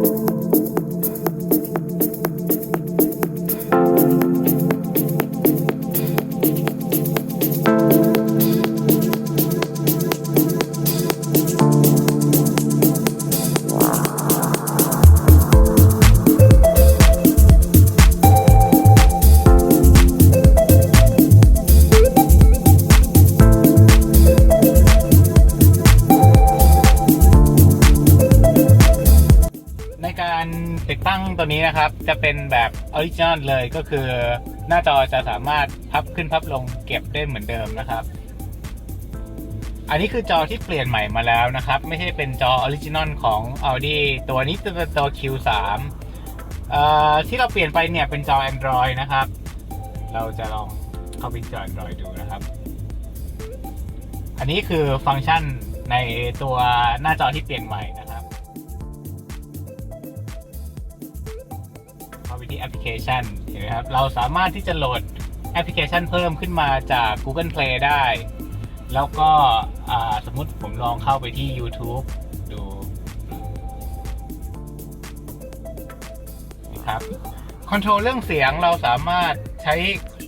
ใน การติดตั้งตัวนี้นะครับ จะเป็นแบบออริจินอลเลยก็คือ หน้าจอจะสามารถพับขึ้นพับลงเก็บได้เหมือนเดิมนะครับ อันนี้คือจอที่เปลี่ยนใหม่มาแล้วนะครับ ไม่ใช่เป็นจอออริจินอลของ Audi ตัวนี้จะเป็นตัว Q3 อที่เราเปลี่ยนไปเนี่ยเป็นจอ Android นะครับ เราจะลองเข้าไปจอ Android ดูนะครับ อันนี้คือฟังก์ชันในตัวหน้าจอที่เปลี่ยนใหม่นะ ไปที่แอปพลิเคชันเห็นไหมครับเราสามารถที่จะโหลดแอปพลิเคชันเพิ่มขึ้นมาจาก Google Play ได้ แล้วก็สมมุติผมลองเข้าไปที่ YouTube ดูนะครับคอนโทรลเรื่องเสียงเราสามารถใช้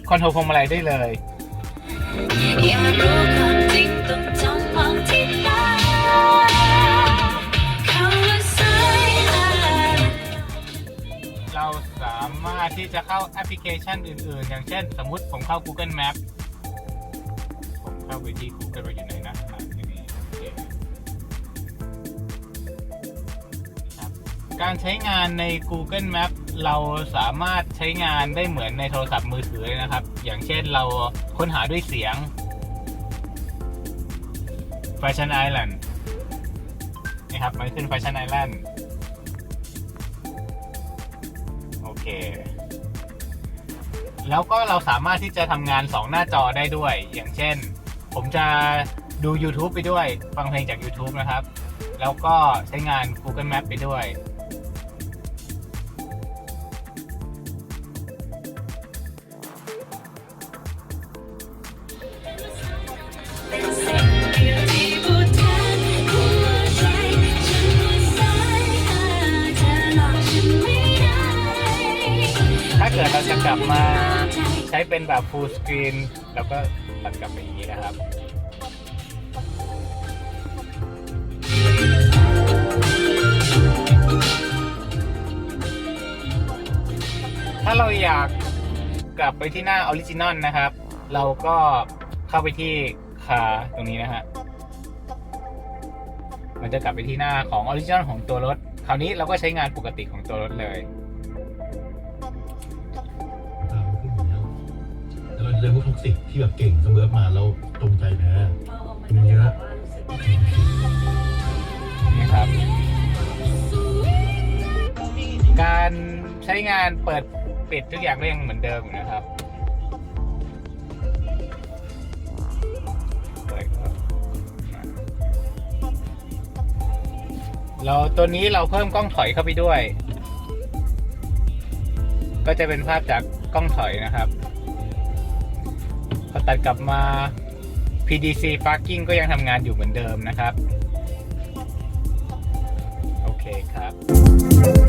คอนโทรลพวงมาลัยได้เลยารถที่จะเข้าแอปพลิเคชันอื่น ๆ อย่างเช่น สมมุติผมเข้า Google Map ผมเข้าไปที่ Google ว่าอยู่ไหนนะการใช้งานใน Google Map เราสามารถใช้งานได้เหมือนในโทรศัพท์มือถือเลยนะครับ อย่างเช่นเราค้นหาด้วยเสียง Fashion Island นะครับมันขึ้น Fashion Island โอเค แล้วก็เราสามารถที่จะทำงาน 2 หน้าจอได้ด้วย อย่างเช่น ผมจะดู YouTube ไปด้วย ฟังเพลงจาก YouTube นะครับ แล้วก็ใช้งาน Google Map ไปด้วยเป็นสิ่งเดียวที่พูดแทนหัวใจฉันว่าสายตาเธอหลอกฉันไม่ได้ถ้าเกิดเราจะกลับมา ใช้เป็นแบบ full screen แล้วก็ตัดกลับไปอย่างนี้นะครับถ้าเราอยากกลับไปที่หน้าออริจินอลนะครับ เราก็เข้าไปที่ขาตรงนี้นะฮะ มันจะกลับไปที่หน้าของออริจินอลของตัวรถ คราวนี้เราก็ใช้งานปกติของตัวรถเลย เราจะเจอพวกท็อกซิกที่แบบเก่งเสมอมาแล้วตรงใจแพ้มันเยอะนี่ครับ การใช้งานเปิดปิดทุกอย่างก็ยังเหมือนเดิมอยู่นะครับเราตัวนี้เราเพิ่มกล้องถอยเข้าไปด้วย ก็จะเป็นภาพจากกล้องถอยนะครับ ตัดกลับมา PDC parking ก็ยังทำงานอยู่เหมือนเดิมนะครับ โอเคครับ